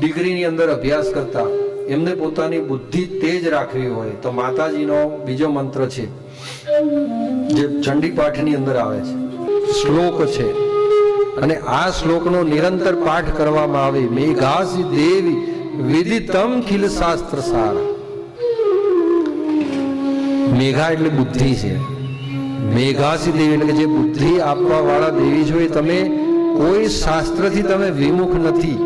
ડિગ્રીની અંદર અભ્યાસ કરતા એમને પોતાની બુદ્ધિ તેજ રાખવી હોય તો માતાજીનો બીજો મંત્ર છે, જે ચંડી પાઠની અંદર આવે છે. શ્લોક છે. અને આ શ્લોકનો નિરંતર પાઠ કરવામાં આવે. મેઘાસી દેવી વિદિતમ ખિલ શાસ્ત્ર સાર. મેઘા એટલે બુદ્ધિ છે. મેઘાસી દેવી એટલે જે બુદ્ધિ આપવા વાળા દેવી છો એ તમે કોઈ શાસ્ત્રથી તમે વિમુખ નથી.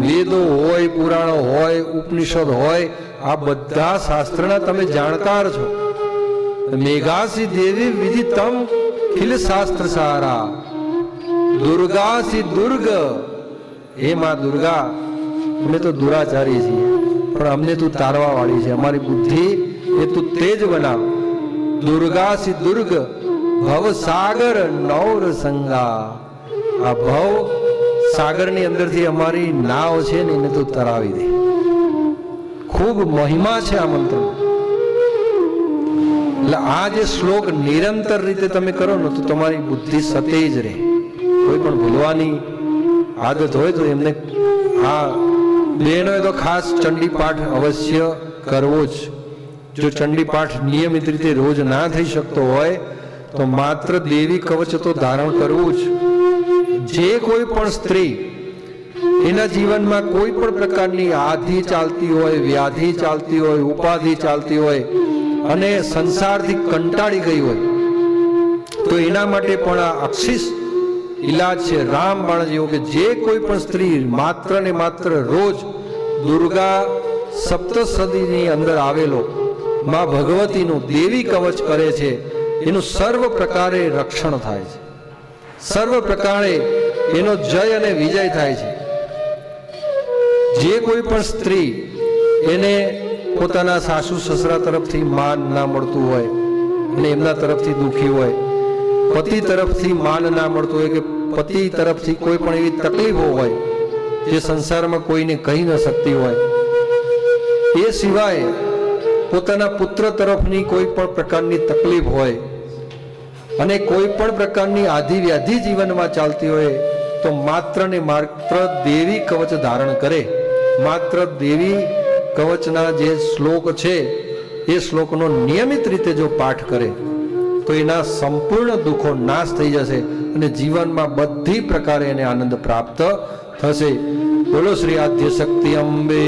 વેદો હોય, પુરાણો હોય, ઉપનિષદ હોય, આ બધા શાસ્ત્રના તમે જાણકાર છો. મેઘાસી દેવી વિદિતમ ખિલ શાસ્ત્ર સારા દુર્ગાસી દુર્ગ. હે માં દુર્ગા, અમે તો દુરાચારી છીએ, પણ અમને તું તારવા વાળી છે. અમારી બુદ્ધિ એ તું તેજ બનાવ. દુર્ગાસી દુર્ગ, ભવ સાગર નૌર સંગા આ ભવ સાગરની અંદરથી અમારી નાવ છે ને એને તું તરાવી દે. ખૂબ મહિમા છે આ મંત્ર. એટલે આ જે શ્લોક નિરંતર રીતે તમે કરો ને તો તમારી બુદ્ધિ સતેજ રહે. કોઈ પણ ભૂલવાની આદત હોય તો એમને આ બહેનોએ તો ખાસ ચંડી પાઠ અવશ્ય કરવો જ. જો ચંડી પાઠ નિયમિત રીતે રોજ ના થઈ શકતો હોય, તો માત્ર દેવી કવચ તો ધારણ કરવું જ. જે કોઈ પણ સ્ત્રી એના જીવનમાં કોઈ પણ પ્રકારની આધિ ચાલતી હોય, વ્યાધિ ચાલતી હોય, ઉપાધિ ચાલતી હોય અને સંસારથી કંટાળી ગઈ હોય, તો એના માટે પણ આ અક્ષિસ ઈલાજ છે. રામ બાણ જેવો કે જે કોઈ પણ સ્ત્રી માત્ર ને માત્ર રોજ દુર્ગા સપ્તસદીની અંદર આવેલો માં ભગવતીનું દેવી કવચ કરે છે, એનું સર્વ પ્રકારે રક્ષણ થાય છે. સર્વ પ્રકારે એનો જય અને વિજય થાય છે. જે કોઈ પણ સ્ત્રી એને પોતાના સાસુ સસરા તરફથી માન ના મળતું હોય અને એમના તરફથી દુઃખી હોય, પતિ તરફથી માન ના મળતું હોય કે પતિ તરફથી કોઈ પણ એવી તકલીફો હોય જે સંસારમાં કોઈને કહી ન શકતી હોય, એ સિવાય પોતાના પુત્ર તરફની કોઈ પણ પ્રકારની તકલીફ હોય અને કોઈ પણ પ્રકારની આધિ વ્યાધિ જીવનમાં ચાલતી હોય, તો માત્ર ને માત્ર દેવી કવચ ધારણ કરે. માત્ર દેવી કવચના જે શ્લોક છે, એ શ્લોકનો નિયમિત રીતે જો પાઠ કરે, તો એના સંપૂર્ણ દુઃખો નાશ થઈ જશે અને જીવનમાં બધી પ્રકારે એને આનંદ પ્રાપ્ત થશે. બોલો શ્રી આદ્ય શક્તિ અંબે.